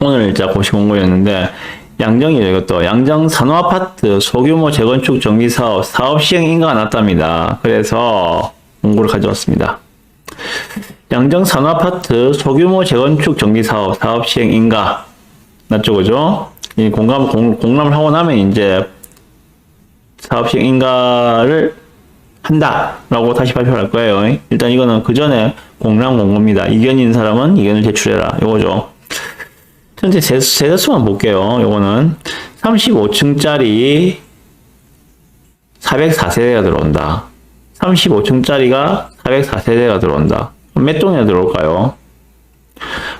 오늘 자 고시 공고였는데 양정이에요 이것도 양정 산호아파트 소규모 재건축 정비 사업 사업 시행 인가가 났답니다. 그래서 공고를 가져왔습니다. 양정 산호아파트 소규모 재건축 정비 사업 사업 시행 인가 났죠 그죠? 이 공감 공, 공람을 하고 나면 이제 사업 시행 인가를 한다라고 다시 발표할 거예요. 일단 이거는 그 전에 공람 공고입니다. 이견인 사람은 이견을 제출해라. 요거죠. 현재 세- 세대수만 볼게요. 요거는 35층짜리 404세대가 들어온다. 35층짜리가 404세대가 들어온다. 몇 동이나 들어올까요?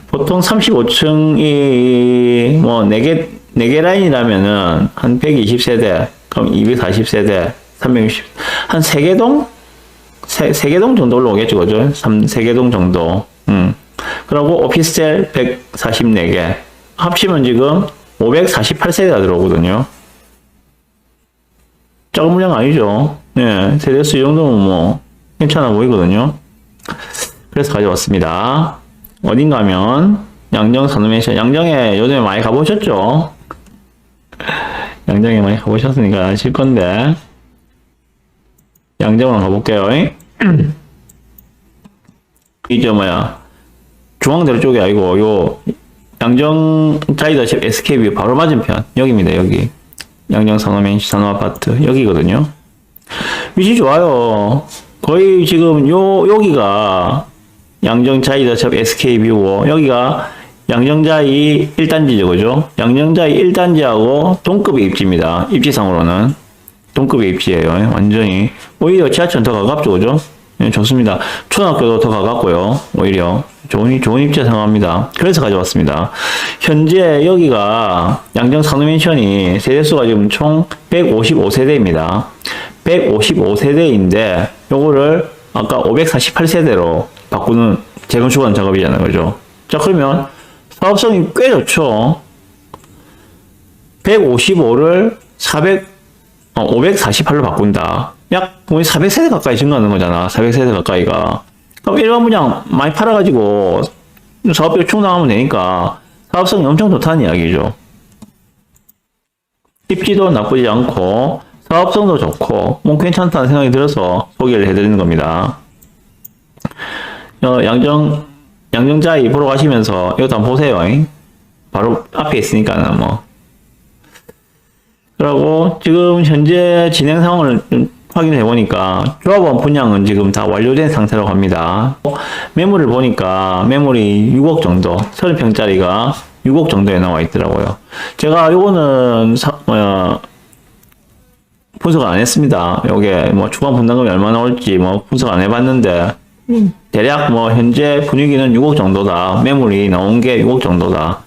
보통 35층이 뭐 4개, 4개 라인이라면은 한 120세대, 그럼 240세대, 360, 한 3개 동? 세, 3개 동 정도 올라오겠죠, 그죠? 3, 3개 동 정도. 음. 그리고 오피스텔 144개. 합치면 지금 548세대가 들어오거든요. 작은 물량 아니죠. 네, 세대수 이 정도면 뭐, 괜찮아 보이거든요. 그래서 가져왔습니다. 어딘가 하면, 양정 산업맨션, 양정에 요즘에 많이 가보셨죠? 양정에 많이 가보셨으니까 아실 건데, 양정으로 가볼게요. 이저 뭐야, 중앙대로 쪽이 아니고, 요, 양정 자이더십 SKB 바로 맞은편, 여기입니다, 여기. 양정 산업맨션 산업아파트, 여기거든요. 위치 좋아요. 거의 지금 요, 여기가 양정 자이더샵 SK뷰고, 여기가 양정자이 1단지죠, 그죠? 양정자이 1단지하고 동급의 입지입니다. 입지상으로는. 동급의 입지예요. 완전히. 오히려 지하철은 더 가깝죠, 그죠? 예, 좋습니다. 초등학교도 더 가깝고요. 오히려. 좋은, 좋은 입지에 생각합니다. 그래서 가져왔습니다. 현재 여기가 양정 산업맨션이 세대수가 지금 총 155세대입니다. 155세대인데 요거를 아까 548세대로 바꾸는 재건축하는 작업이잖아요. 그죠? 자, 그러면 사업성이 꽤 좋죠. 155를 400, 어, 548로 바꾼다. 약 거의 400세대 가까이 증가하는 거잖아. 400세대 가까이가. 그럼 일반 분양 많이 팔아가지고 사업비 충당하면 되니까 사업성이 엄청 좋다는 이야기죠. 입지도 나쁘지 않고 사업성도 좋고 뭐 괜찮다는 생각이 들어서 소개를 해드리는 겁니다. 어, 양정 양정자이 보러 가시면서 이것도 한번 보세요. 잉? 바로 앞에 있으니까는 뭐. 그리고 지금 현재 진행 상황을 좀 확인해 보니까 조합원 분양은 지금 다 완료된 상태라고 합니다. 매물을 보니까 매물이 6억 정도, 30평짜리가 6억 정도에 나와 있더라고요. 제가 요거는 사, 뭐야, 분석 안 했습니다. 요게 뭐 주간 분담금이 얼마나 올지 뭐 분석 안 해봤는데 대략 뭐 현재 분위기는 6억 정도다. 매물이 나온 게 6억 정도다.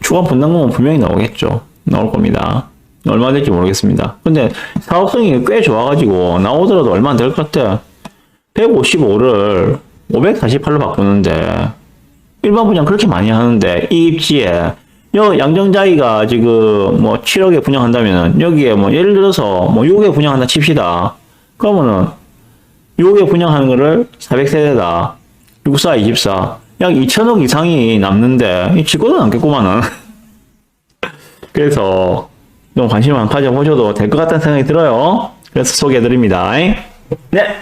주간 분담금은 분명히 나오겠죠. 나올 겁니다. 얼마 될지 모르겠습니다. 근데 사업성이 꽤 좋아가지고 나오더라도 얼마 안될것 같아. 155를 548로 바꾸는데 일반 분양 그렇게 많이 하는데 이 입지에 여 양정자이가 지금 뭐 7억에 분양한다면은 여기에 뭐 예를 들어서 뭐 6억에 분양한다 칩시다. 그러면은 6억에 분양하는 거를 400세대다. 64, 24. 약 2천억 이상이 남는데 이 지고는 않겠구만은. 그래서 좀 관심 만 가져보셔도 될 것 같다는 생각이 들어요. 그래서 소개해드립니다. 네.